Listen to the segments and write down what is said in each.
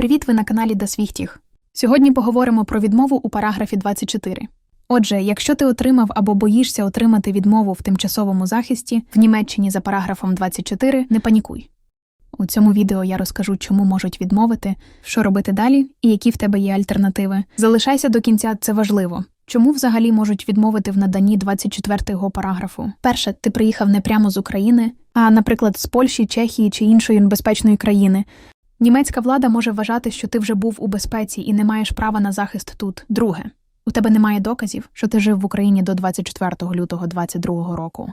Привіт, ви на каналі Дасвіхтіх. Сьогодні поговоримо про відмову у параграфі 24. Отже, якщо ти отримав або боїшся отримати відмову в тимчасовому захисті в Німеччині за параграфом 24, не панікуй. У цьому відео я розкажу, чому можуть відмовити, що робити далі і які в тебе є альтернативи. Залишайся до кінця, це важливо. Чому взагалі можуть відмовити в наданні 24-го параграфу? Перше, ти приїхав не прямо з України, а, наприклад, з Польщі, Чехії чи іншої безпечної країни. Німецька влада може вважати, що ти вже був у безпеці і не маєш права на захист тут. Друге, у тебе немає доказів, що ти жив в Україні до 24 лютого 2022 року.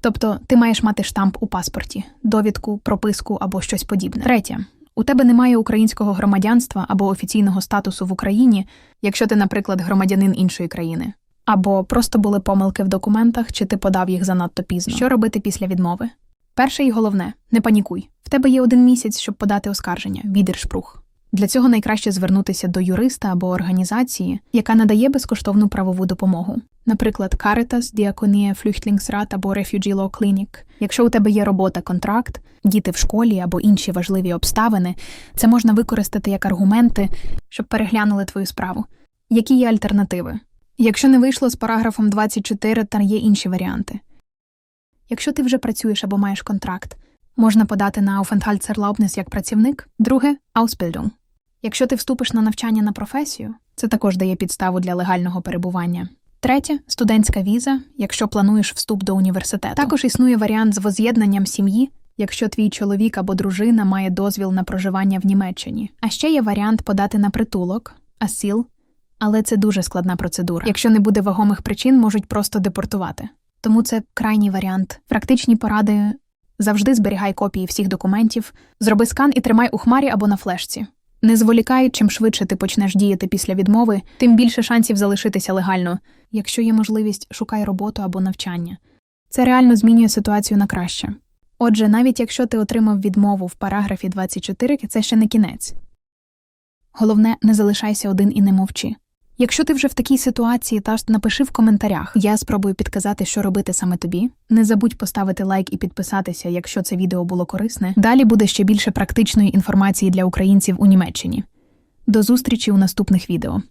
Тобто ти маєш мати штамп у паспорті, довідку, прописку або щось подібне. Третє, у тебе немає українського громадянства або офіційного статусу в Україні, якщо ти, наприклад, громадянин іншої країни. Або просто були помилки в документах, чи ти подав їх занадто пізно. Що робити після відмови? Перше і головне не панікуй. В тебе є один місяць, щоб подати оскарження, відершпрух. Для цього найкраще звернутися до юриста або організації, яка надає безкоштовну правову допомогу. Наприклад, Caritas, Діаконія, Flüchtlingsrat або Refugee Law Clinic. Якщо у тебе є робота, контракт, діти в школі або інші важливі обставини, це можна використати як аргументи, щоб переглянули твою справу. Які є альтернативи? Якщо не вийшло з параграфом 24, то є інші варіанти. Якщо ти вже працюєш або маєш контракт, можна подати на Aufenthaltserlaubnis як працівник, друге Ausbildung. Якщо ти вступиш на навчання на професію, це також дає підставу для легального перебування. Третє студентська віза, якщо плануєш вступ до університету. Також існує варіант з воз'єднанням сім'ї, якщо твій чоловік або дружина має дозвіл на проживання в Німеччині. А ще є варіант подати на притулок, асіл, але це дуже складна процедура. Якщо не буде вагомих причин, можуть просто депортувати. Тому це крайній варіант. Практичні поради завжди зберігай копії всіх документів, зроби скан і тримай у хмарі або на флешці. Не зволікай, чим швидше ти почнеш діяти після відмови, тим більше шансів залишитися легально. Якщо є можливість, шукай роботу або навчання. Це реально змінює ситуацію на краще. Отже, навіть якщо ти отримав відмову в параграфі 24, це ще не кінець. Головне, не залишайся один і не мовчи. Якщо ти вже в такій ситуації, та напиши в коментарях. Я спробую підказати, що робити саме тобі. Не забудь поставити лайк і підписатися, якщо це відео було корисне. Далі буде ще більше практичної інформації для українців у Німеччині. До зустрічі у наступних відео.